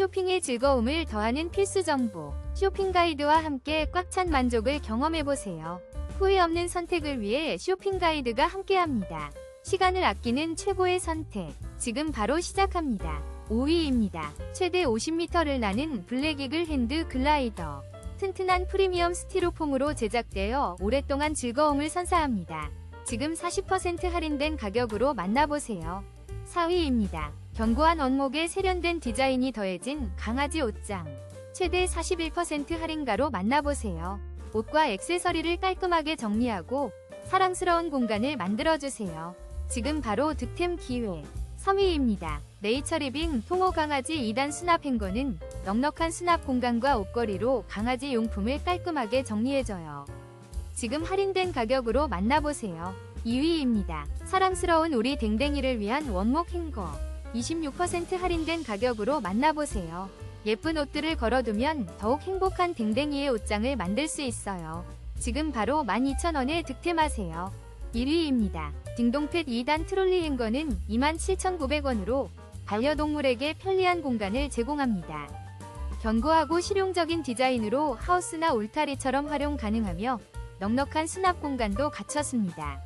쇼핑의 즐거움을 더하는 필수 정보. 쇼핑 가이드와 함께 꽉 찬 만족을 경험해보세요. 후회 없는 선택을 위해 쇼핑 가이드가 함께합니다. 시간을 아끼는 최고의 선택. 지금 바로 시작합니다. 5위입니다. 최대 50m를 나는 블랙이글 핸드 글라이더. 튼튼한 프리미엄 스티로폼으로 제작되어 오랫동안 즐거움을 선사합니다. 지금 40% 할인된 가격으로 만나보세요. 4위입니다. 견고한 원목에 세련된 디자인이 더해진 강아지 옷장. 최대 41% 할인가로 만나보세요. 옷과 액세서리를 깔끔하게 정리하고 사랑스러운 공간을 만들어주세요. 지금 바로 득템 기회. 3위입니다. 네이처리빙 통호 강아지 2단 수납 행거는 넉넉한 수납 공간과 옷걸이로 강아지 용품을 깔끔하게 정리해줘요. 지금 할인된 가격으로 만나보세요. 2위입니다. 사랑스러운 우리 댕댕이를 위한 원목 행거. 26% 할인된 가격으로 만나보세요. 예쁜 옷들을 걸어두면 더욱 행복한 댕댕이의 옷장을 만들 수 있어요. 지금 바로 12,000원에 득템하세요. 1위입니다. 딩동펫 2단 트롤리 행거는 27,900원으로 반려동물에게 편리한 공간을 제공합니다. 견고하고 실용적인 디자인으로 하우스나 울타리처럼 활용 가능하며 넉넉한 수납 공간도 갖췄습니다.